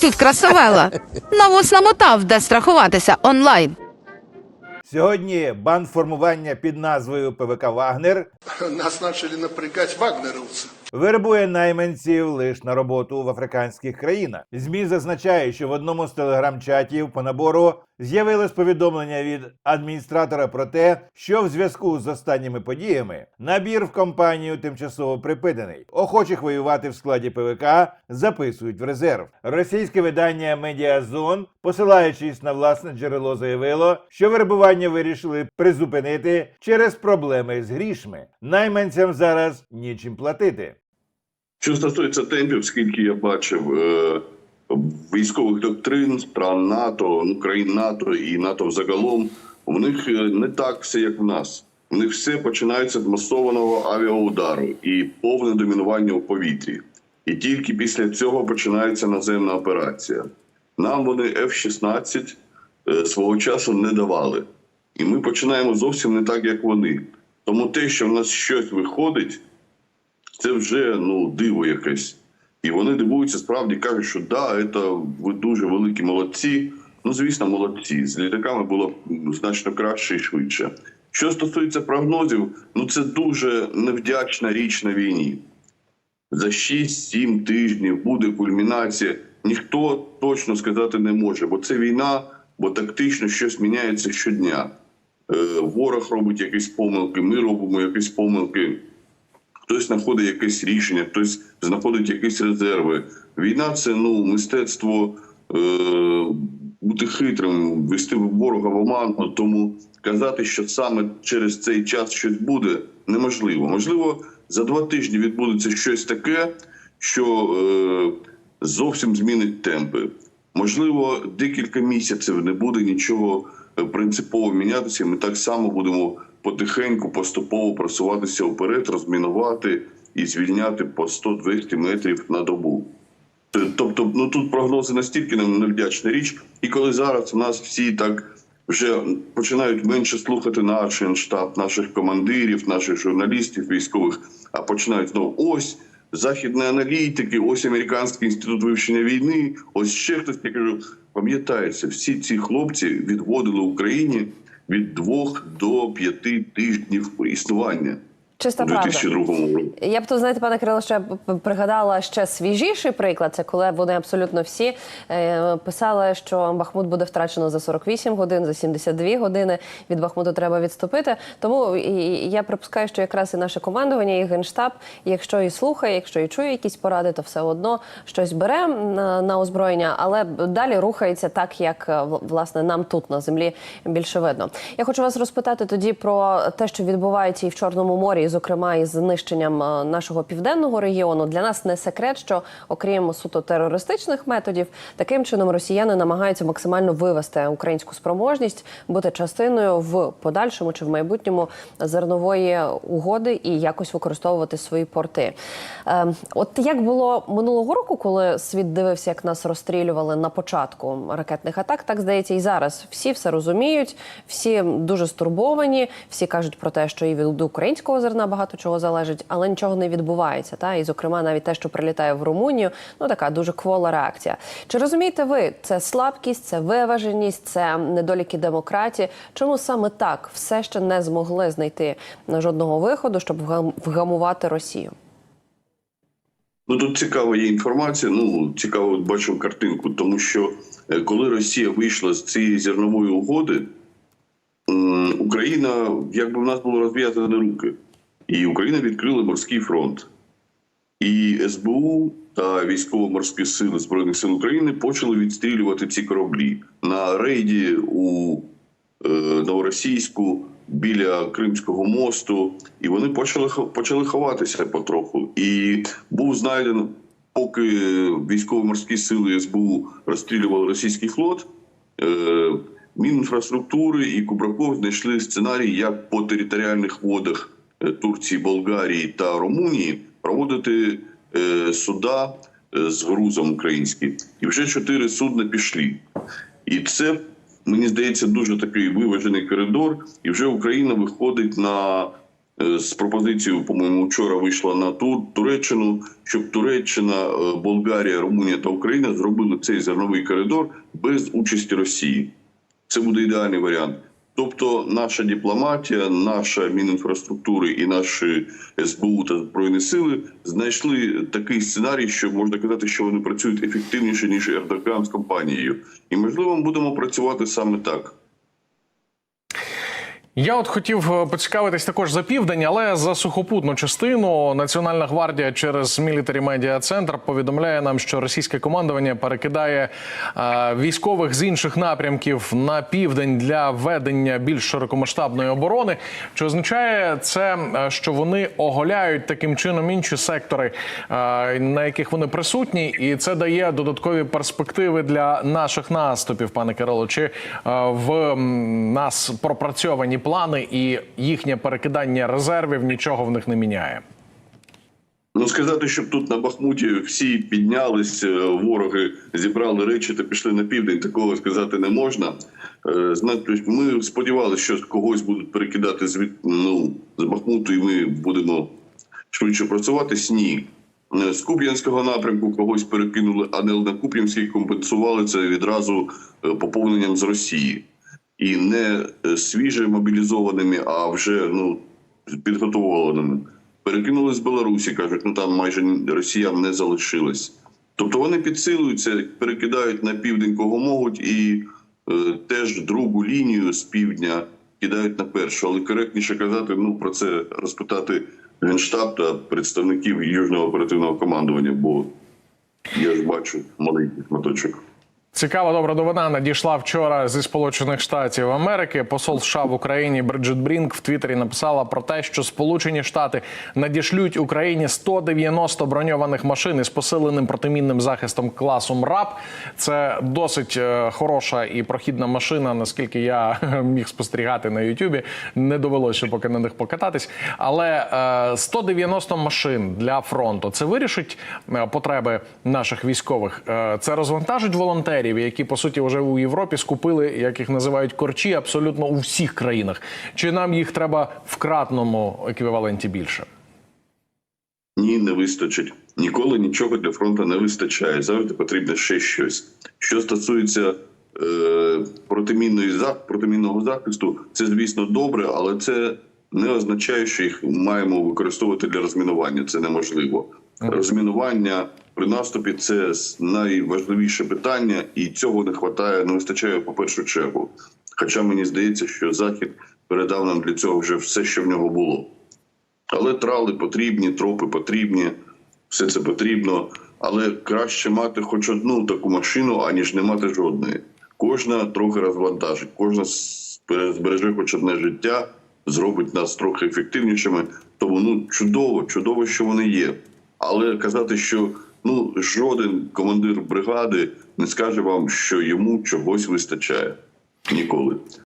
Тут красавела. Навоз намотав, де страхуватися онлайн. Сьогодні бандформування під назвою ПВК Вагнер Нас почали напрягати вагнеровцы. вербує найманців лише на роботу в африканських країнах. ЗМІ зазначає, що в одному з телеграм-чатів по набору з'явилось повідомлення від адміністратора про те, що в зв'язку з останніми подіями набір в компанію тимчасово припинений. Охочих воювати в складі ПВК записують в резерв. Російське видання Медіазон, посилаючись на власне джерело, заявило, що вербування вирішили призупинити через проблеми з грішми. Найманцям зараз нічим платити. Що стосується темпів, скільки я бачив е, військових доктрин стран НАТО, ну, країн НАТО і НАТО взагалом, у них е, не так все, як в нас. У них все починається з масованого авіаудару і повне домінування у повітрі. І тільки після цього починається наземна операція. Нам вони F-16 е, свого часу не давали. І ми починаємо зовсім не так, як вони. Тому те, що в нас щось виходить, це вже ну диво якесь. І вони дивуються, справді кажуть, що да, це ви дуже великі молодці. Ну, звісно, молодці. З літаками було значно краще і швидше. Що стосується прогнозів, ну це дуже невдячна річ на війні. За 6-7 тижнів буде кульмінація. Ніхто точно сказати не може, бо це війна, бо тактично щось міняється щодня. Е, ворог робить якісь помилки, ми робимо якісь помилки хтось знаходить якесь рішення, хтось знаходить якісь резерви. Війна це ну мистецтво е, бути хитрим, вести ворога в оману. Тому казати, що саме через цей час щось буде, неможливо. Можливо, за два тижні відбудеться щось таке, що е, зовсім змінить темпи. Можливо, декілька місяців не буде нічого принципово мінятися. Ми так само будемо потихеньку, поступово просуватися вперед, розмінувати і звільняти по 100-200 метрів на добу. Тобто, ну тут прогнози настільки невдячна річ, і коли зараз у нас всі так вже починають менше слухати наш штаб, наших командирів, наших журналістів військових, а починають знову ось західні аналітики, ось американський інститут вивчення війни, ось ще хтось. Я кажу, пам'ятається, всі ці хлопці відводили Україні від двох до п'яти тижнів існування Чиста правда. 2002 році. Я б тут, знаєте, пане Кирило, ще пригадала ще свіжіший приклад. Це коли вони абсолютно всі е, писали, що Бахмут буде втрачено за 48 годин, за 72 години. Від Бахмуту треба відступити. Тому я припускаю, що якраз і наше командування, і генштаб, якщо і слухає, якщо і чує якісь поради, то все одно щось бере на, на озброєння, але далі рухається так, як е, власне нам тут на землі більше видно. Я хочу вас розпитати тоді про те, що відбувається і в Чорному морі, і, зокрема із знищенням е, нашого південного регіону. Для нас не секрет, що окрім суто терористичних методів, таким чином росіяни намагаються максимально вивести українську спроможність, бути частиною в подальшому чи в майбутньому зернової угоди і якось використовувати свої порти. Е, от як було минулого року, коли світ дивився, як нас розстрілювали на початку ракетних атак, так здається, і зараз всі все розуміють, всі дуже стурбовані, всі кажуть про те, що і від українського зерна багато чого залежить, але нічого не відбувається. Та і зокрема, навіть те, що прилітає в Румунію, ну така дуже квола реакція. Чи розумієте ви, це слабкість, це виваженість, це недоліки демократії? Чому саме так все ще не змогли знайти жодного виходу, щоб вгам- вгамувати Росію? Ну тут цікава є інформація. Ну цікаво бачу картинку, тому що е, коли Росія вийшла з цієї зернової угоди, Україна, якби в нас було розв'язані руки, і Україна відкрила морський фронт. І СБУ та військово-морські сили Збройних сил України почали відстрілювати ці кораблі на рейді у е, Новоросійську біля Кримського мосту, і вони почали почали ховатися потроху. І був знайдено, поки військово-морські сили СБУ розстрілювали російський флот. Е, Мінінфраструктури і Кубраков знайшли сценарій, як по територіальних водах Турції, Болгарії та Румунії проводити е, суда е, з грузом українським. І вже чотири судна пішли. І це мені здається дуже такий виважений коридор, і вже Україна виходить на е, з пропозицією, по-моєму, вчора вийшла на Тур Туреччину, щоб Туреччина, е, Болгарія, Румунія та Україна зробили цей зерновий коридор без участі Росії. Це буде ідеальний варіант. Тобто, наша дипломатія, наша мінінфраструктури і наші СБУ та збройні сили знайшли такий сценарій, що можна казати, що вони працюють ефективніше ніж Ердоган з компанією. І можливо, ми будемо працювати саме так. Я от хотів е, поцікавитись також за південь, але за сухопутну частину Національна гвардія через Military Media Center повідомляє нам, що російське командування перекидає е, військових з інших напрямків на південь для ведення більш широкомасштабної оборони. Чи означає це, е, що вони оголяють таким чином інші сектори, е, на яких вони присутні, і це дає додаткові перспективи для наших наступів, пане Кирило? Чи е, в нас пропрацьовані плани і їхнє перекидання резервів нічого в них не міняє? Ну сказати, щоб тут на Бахмуті всі піднялись, е, вороги зібрали речі та пішли на південь. Такого сказати не можна. Е, ми сподівалися, що когось будуть перекидати звід ну з Бахмуту, і ми будемо швидше працювати. Ні. Е, З Куп'янського напрямку когось перекинули, а не на Куп'янський компенсували це відразу поповненням з Росії. І не е, свіже мобілізованими, а вже ну підготовленими. Перекинули з Білорусі, кажуть, ну там майже росіян не залишилось. Тобто вони підсилюються, перекидають на південь кого можуть, і е, теж другу лінію з півдня кидають на першу. Але коректніше казати, ну про це розпитати генштаб та представників южного оперативного командування, бо я ж бачу маленький шматочок. Цікава добра новина надійшла вчора зі Сполучених Штатів Америки. Посол США в Україні Бриджит Брінк в Твіттері написала про те, що Сполучені Штати надішлють Україні 190 броньованих машин із посиленим протимінним захистом класом РАП. Це досить е, хороша і прохідна машина, наскільки я міг спостерігати на Ютубі. Не довелося поки на них покататись. Але е, 190 машин для фронту це вирішить е, потреби наших військових. Е, Це розвантажить волонтерів, які по суті вже у Європі скупили, як їх називають корчі, абсолютно у всіх країнах. Чи нам їх треба в кратному еквіваленті більше? Ні, не вистачить. Ніколи нічого для фронту не вистачає. Завжди потрібно ще щось. Що стосується е, протимінної протимінного захисту, це звісно добре, але це не означає, що їх маємо використовувати для розмінування. Це неможливо. Розмінування при наступі це найважливіше питання, і цього не вистачає, не вистачає по першу чергу. Хоча мені здається, що захід передав нам для цього вже все, що в нього було. Але трали потрібні, тропи потрібні, все це потрібно. Але краще мати хоч одну таку машину, аніж не мати жодної. Кожна трохи розвантажить, кожна збереже хоч одне життя, зробить нас трохи ефективнішими. Тому ну чудово, чудово, що вони є. Але казати, що ну жоден командир бригади не скаже вам, що йому чогось вистачає ніколи.